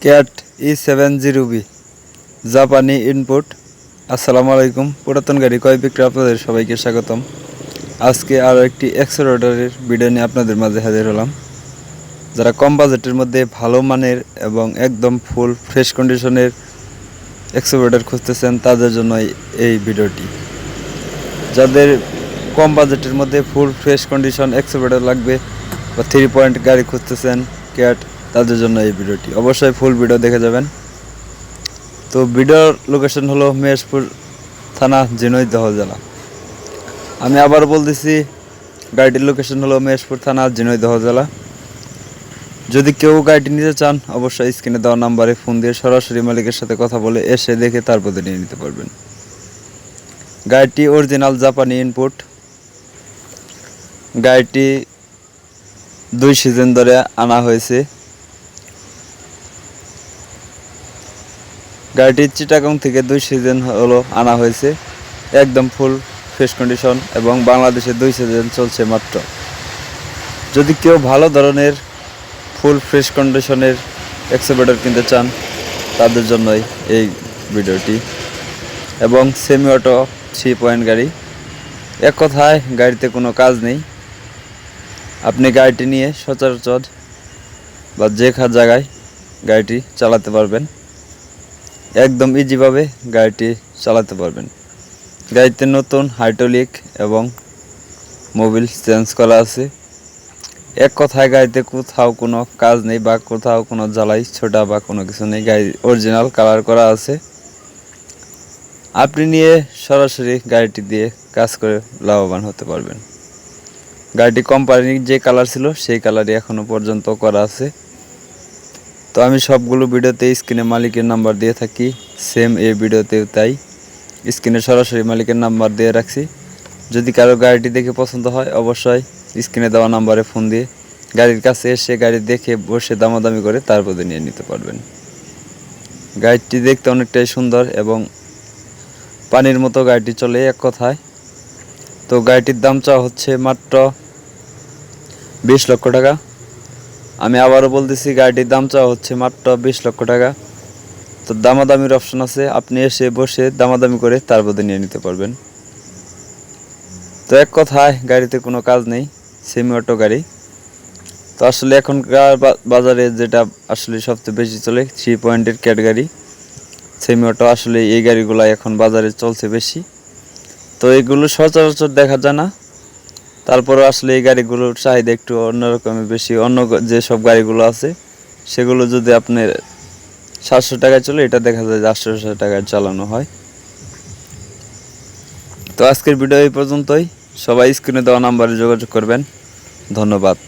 Cat E seven zero B জাপানি input আসসালামু আলাইকুম, পুরাতন গাড়ি ক্রয় বিক্রয় আপনাদের সবাইকে স্বাগতম। আজকে আরও একটি এক্সেলোটারের ভিডিও নিয়ে আপনাদের মাঝে হাজির হলাম। যারা কম বাজেটের মধ্যে ভালো মানের এবং একদম ফুল ফ্রেশ কন্ডিশনের এক্সেলোটার খুঁজতেছেন, তাদের জন্য এই- ভিডিওটি যাদের কম বাজেটের মধ্যে ফুল ফ্রেশ কন্ডিশন এক্সেলোটার লাগবে বা থ্রি পয়েন্ট গাড়ি খুঁজতেছেন, ক্যাট তাদের জন্য এই ভিডিওটি। অবশ্যই ফুল ভিডিও দেখে যাবেন। তো ভিডিওর লোকেশন হলো মেহেশপুর থানা, ঝিনইদহ জেলা। আমি আবার বলতেছি, গাড়িটির লোকেশন হলো মেহেশপুর থানা, ঝিনইদহ জেলা। যদি কেউ গাড়িটি নিতে চান, অবশ্যই স্ক্রিনে দেওয়া নাম্বারে ফোন দিয়ে সরাসরি মালিকের সাথে কথা বলে এসে দেখে তারপরে নিয়ে নিতে পারবেন। গাড়িটি অরিজিনাল জাপানি ইনপুট গাড়িটি দুই সিজন ধরে আনা হয়েছে। গাড়িটি চিটাগং থেকে দুই সিজন হলো আনা হয়েছে। একদম ফুল ফ্রেশ কন্ডিশন এবং বাংলাদেশে দুই সিজন চলছে মাত্র। যদি কেউ ভালো ধরনের ফুল ফ্রেশ কন্ডিশনের এক্সেভেটর কিনতে চান, তাদের জন্যই এই ভিডিওটি। এবং সেমি অটো থ্রি পয়েন্ট গাড়ি। এক কথায়, গাড়িতে কোনো কাজ নেই। আপনি গাড়িটি নিয়ে সচরাচর বা যে জায়গায় গাড়িটি চালাতে পারবেন। একদম ইজিভাবে গাড়িটি চালাতে পারবেন। গাড়িতে নতুন হাইড্রোলিক এবং মোবিল চেঞ্জ করা আছে। এক কথায় গাড়িতে কোথাও কোনো কাজ নেই বা কোথাও কোনো জ্বালাই ছোটা বা কোনো কিছু নেই। গাড়ি অরিজিনাল কালার করা আছে। আপনি নিয়ে সরাসরি গাড়িটি দিয়ে কাজ করে লাভবান হতে পারবেন। গাড়িটি কোম্পানির যে কালার ছিল, সেই কালারই এখনও পর্যন্ত করা আছে। তো আমি সবগুলো ভিডিওতে স্ক্রিনে মালিকের নাম্বার দিয়ে থাকি সেম এই ভিডিওতেও তাই। স্ক্রিনে সরাসরি মালিকের নাম্বার দিয়ে রাখছি। যদি কারও গাড়িটি দেখে পছন্দ হয়, অবশ্যই স্ক্রিনে দেওয়া নাম্বারে ফোন দিয়ে গাড়ির কাছে এসে গাড়ি দেখে বসে দামাদামি করে তারপরে নিয়ে নিতে পারবেন। গাড়িটি দেখতে অনেকটাই সুন্দর এবং পানির মতো গাড়িটি চলে এক কথায়। তো গাড়িটির দাম চাওয়া হচ্ছে মাত্র বিশ লক্ষ টাকা। আমি আবারও বলতেছি, গাড়িটির দাম চাওয়া হচ্ছে মাত্র বিশ লক্ষ টাকা। তো দামাদামির অপশন আছে, আপনি এসে বসে দামাদামি করে তার মধ্যে নিয়ে নিতে পারবেন। তো এক কথায়, গাড়িতে কোনো কাজ নেই, সেমি অটো গাড়ি। তো আসলে এখনকার বাজারে যেটা আসলে সবচেয়ে বেশি চলে থ্রি পয়েন্টের ক্যাট গাড়ি। সেমি অটো আসলে এই গাড়িগুলো এখন বাজারে চলছে বেশি। তো এগুলো সচরাচর দেখা যায় না। তারপরে আসলে এই গাড়িগুলোর চাহিদা একটু অন্যরকমের বেশি। অন্য যে সব গাড়িগুলো আছে, সেগুলো যদি আপনার সাতশো টাকায় চলে, এটা দেখা যায় যে আটশোশো টাকায় চালানো হয়। তো আজকের ভিডিও এই পর্যন্তই। সবাই স্ক্রিনে দেওয়া নাম্বারে যোগাযোগ করবেন। ধন্যবাদ।